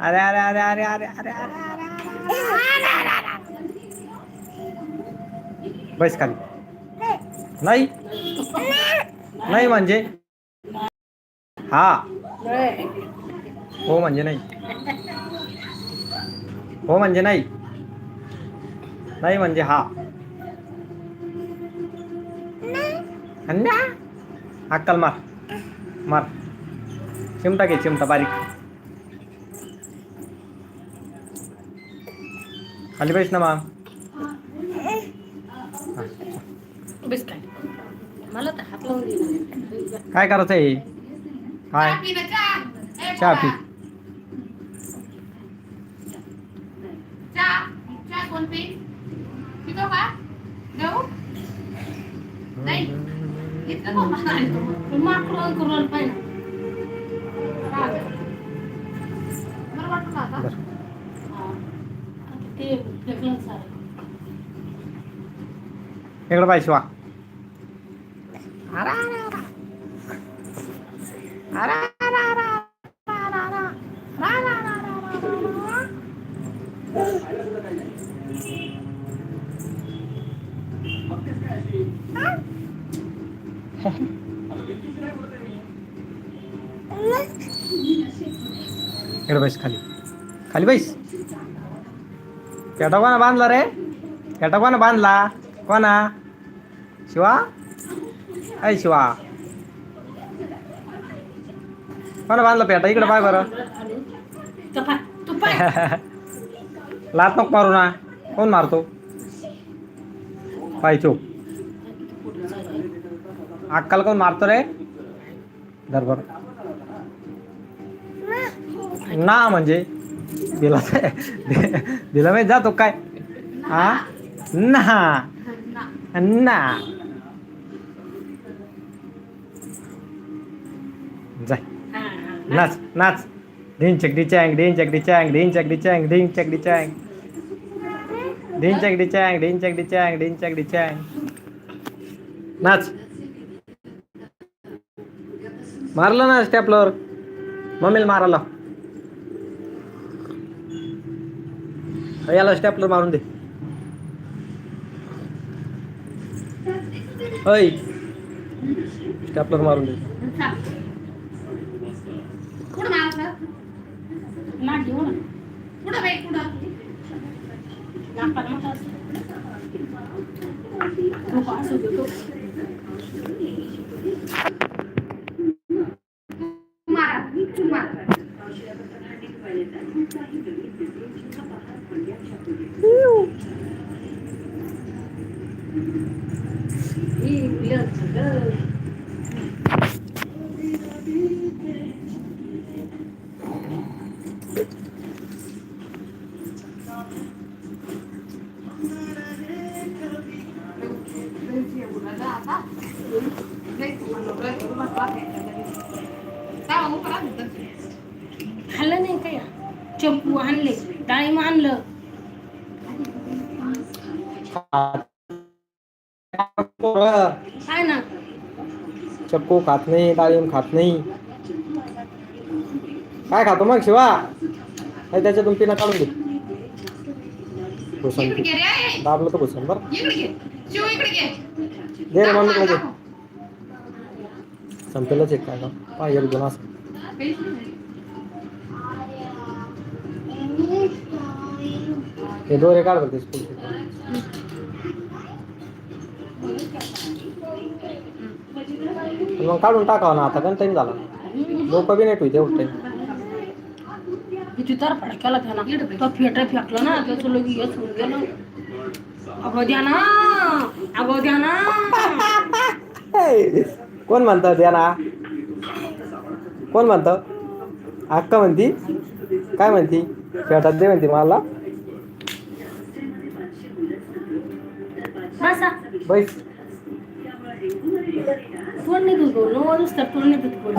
अरे अरे अरे अरे अरे अरे अरे बस खाली. नाही. नाही म्हणजे? हा. हो म्हणजे नाही. हो म्हणजे नाही. नाही म्हणजे हा. अक्कल मार. मार. चिमटा घे चिमटा बारीक. खाली बैस ना बेस काय मला तर हात लावून दे. काय करायचं आहे काय? चहा पी. नाही. इकडं पाहिजे वा इकडं खाली. खाली बैस. बांधला रे? बांधला? शिवा? ऐ शिवा. कोणा बांधला पेटा? इकडे लात मारू ना. कोण मारतो? पाय चोप. अक्काला रे? धर बरं. ना म्हणजे दिला दिला माहीत जातो काय? हा ना. ना. जाय. नाच नाच. ढिंग चकडी चँग ढिंग चकडी चँग ढिंग चकडी चँग ढिंग चकडी चँग. ढिंग चकडी चँग ढिंग चकडी चँग ढिंग चकडी चँग. नाच. मारलं ना स्टेपलर मम्मीला मारायला. याला स्टेपलर मारून दे. ऐ. स्टेपलर मारून दे कुठं मारलं नाक घेऊ ना कुठं बाई कुठं नाकाला मोठा असतो. तो पास होतो तो. मारा मारा ही बिलं सगळं. खाल्लं नाही काय चंपू आणले डाळिंब आणलं. काय ना? चक्कू खात नाही डाळिंब खात नाही. काय खातो मग शिवा? नाही त्याच्यातून पिना काढून दे भूषण घे रे. दाबलं तर भूषण बरं. दे रे मम्मीकडे दे. संपेलच एक काय का पाय एक दोन असं. हे दोरे काढ बरं ते स्कूलचे. मग काढून टाकावं ना आता टाईम झाला. लोक बी नाही ठेवते एवढं टाईम किती तर फडक्याला त्याला. तो फेट फेकलं ना त्याचं लोक येस होऊन गेलं. अगो द्या ना अगो द्या ना कोण म्हणतं द्याना कोण म्हणतं? अक्का म्हणती. काय म्हणती? शेतात दे म्हणती मला. बसा. बैस दूध बोल नो नुसतं तोंड नाही दूध बोल.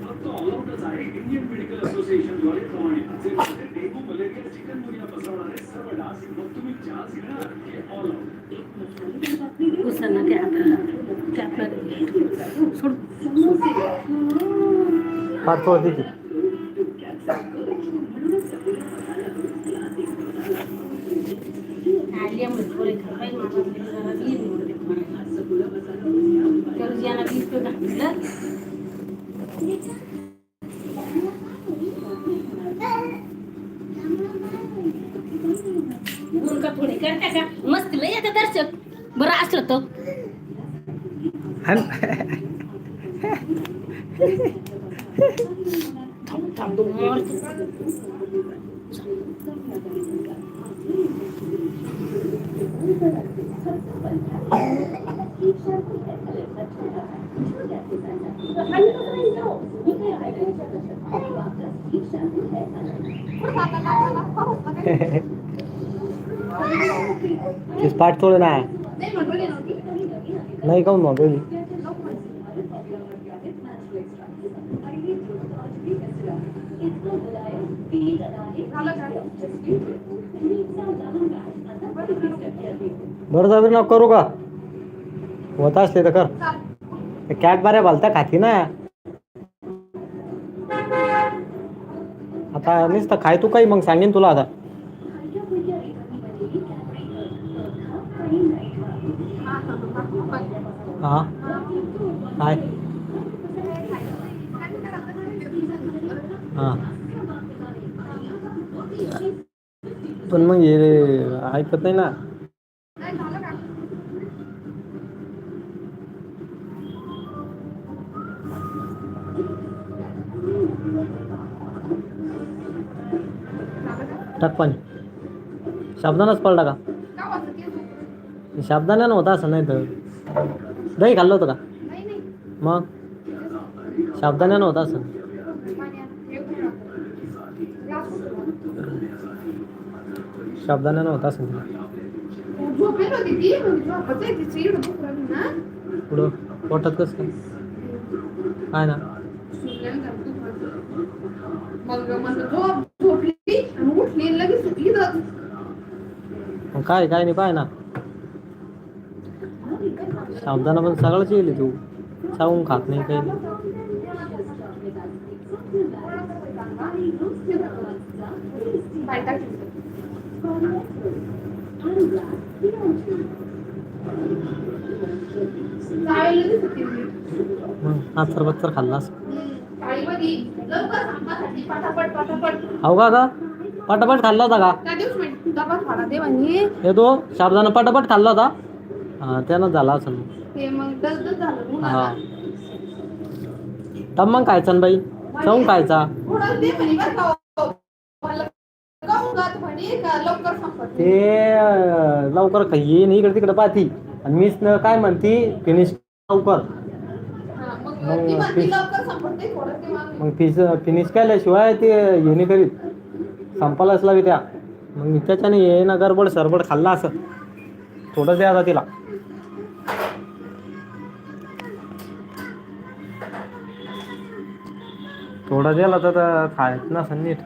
फक्त असोसिएशनद्वारे प्रमाणित जे डेंगू मलेरिया चिकन गुनिया पसरवणारे सर्व डास मग तुम्ही चान्स घेणार हे ऑल आउट दिसत ना ते आता ते आपलं सोड पाच थोडं तिची आली आहे म्हणजे थोडे खाय मला जरा वीर निवडते त्याला ज्यांना वीस रुपये घातलं दोन का थोडे करता का मस्त लय आता दर्शक बरं असलं तर थांब थांब दोन मारतो. ते पाठ थोडं ना नाही म्हणली नव्हती नाही काऊन म्हणतो झालं बरं जाऊ ना करू का? होत असते तर कर. कॅट बऱ्या भलत्या खाती ना. आता नुसतं खाय तू काही मग सांगेन तुला आता. हा. काय? हा. पण मग हे ऐकत नाही ना. टाक पाणी. शाबदानाच पडला का? शाबदाना होता असं नाही तर. दही खाल्लं होतं का? मग? शाबदाना होता असं पाणी आण. हे उघडा. ग्लास उघडा. शाबदाना नव्हता असं झोपेल होती ती झोपत आहे ना पुढं पोटात कसं काय? काय ना? मग म्हणलं झोप झोपली आणि उठली लगेच सुटली मग काय काय नाही पाय ना. शाबदाना पण सगळंच येईल तू. सांगून खात नाही काही. नाही पाय टाकली चावेल लगेच सुटली खाल्लास पटापट हो का पटापट खाल्ला होता का? हे तो मी पटापट खाल्ला होता. हा त्यानं झाला असं मग. हा. उन्हाळा. मग खायचा ना बाई. चावून खायचा थोडं दे म्हणे बरं का हो. मला काहून गात म्हणे का लवकर संपत ते अं, लवकर येईन इकडे तिकडे पाहती. आणि मीच न काय म्हणती फिनिश लवकर. हा, मग मग ती म्हणती ते- लवकर संपत थोडं ते मागं. मग फिश फिनिश केल्याशिवाय ते हे नाही करीत. संपायलाच लावी त्या. मग मी त्याच्याने ये ना गडबड सरबड खाल्ला असं. थोडं द्या आता तिला. थोडं तर तर खायच ना नीट.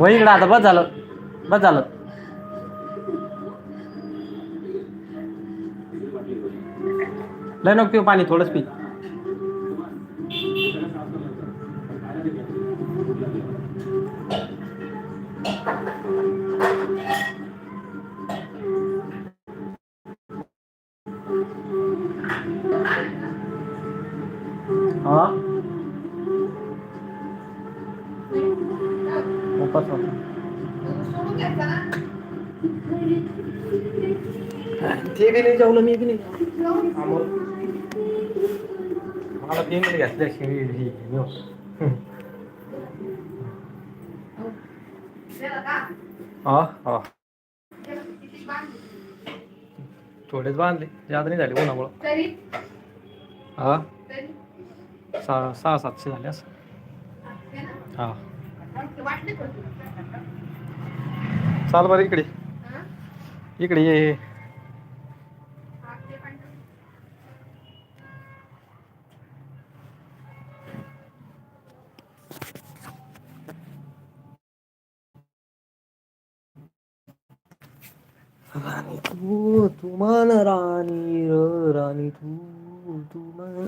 वही इकडं आता बस झालं बस झालं. लय नको पिऊ पाणी थोडंच पी. ते बी नाही जेवलं मी बी नाही. मला तीन मिनिट घातल्याशिवाय ही हा थोडेच बांधले जास्त नाही झाले उन्हामुळं. हा सहा सहा सातशे झाले असं. हा. चाल बरं इकडे. इकडे ये. मन राणी र राणी तू तू मन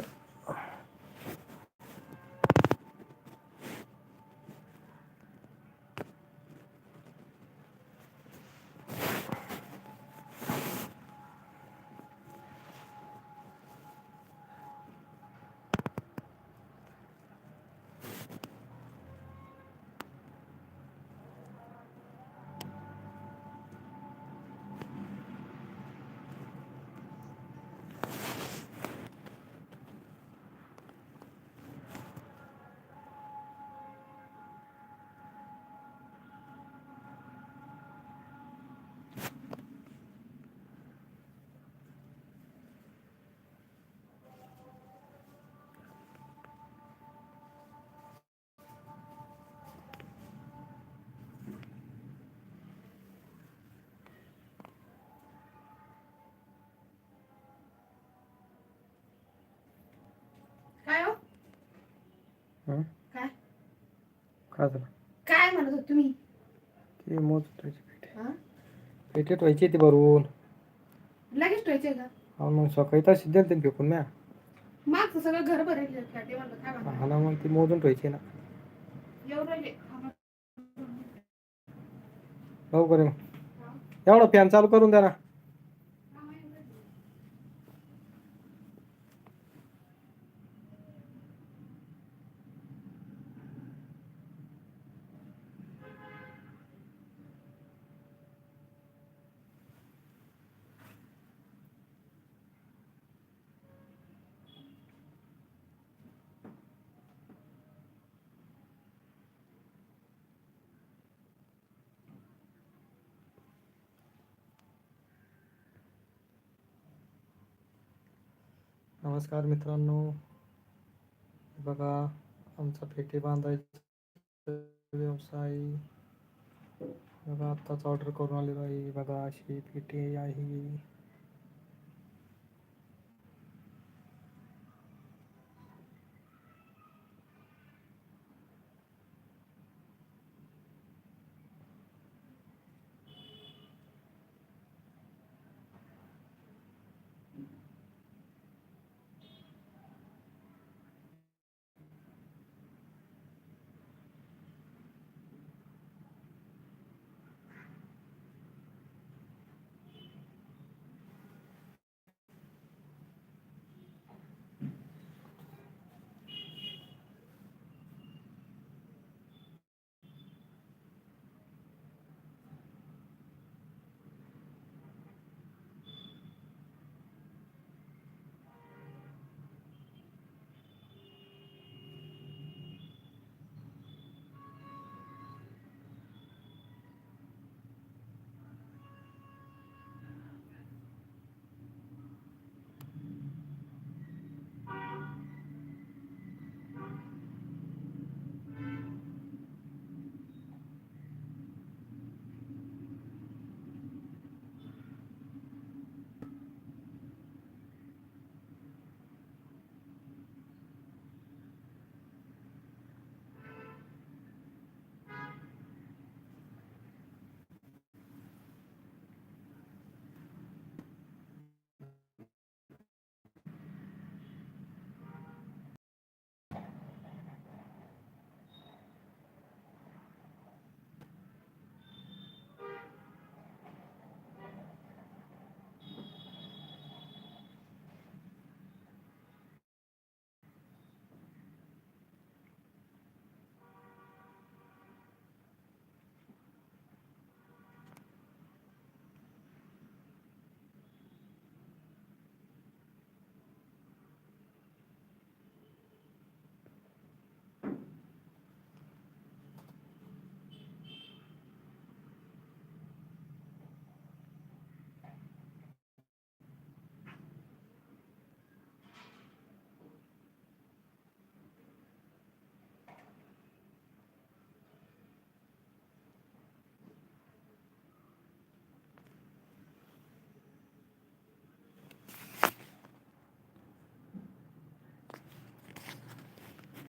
काय हो? हं? काय? काय झालं? काय म्हणत होत तुम्ही? ते मोजत व्हायची पेटे हा? ती भरून. लगेच ठेवायचे का? हा मग सकाळी तशी दिली ते फेकून म्या. मागचं सगळं घर भरेल ते म्हणलं काय म्हणलं हा ना मग ती मोजून ठेवायची ना. येऊ राहिले. लवकर ये मग. एवढा फॅन चालू करून द्या ना. नमस्कार मित्रांनो. बघा आमचा पेटी बांधायचा व्यवसाय. बघा आत्ताच ऑर्डर करून आलेलो आहे बघा अशी पेटी आहे.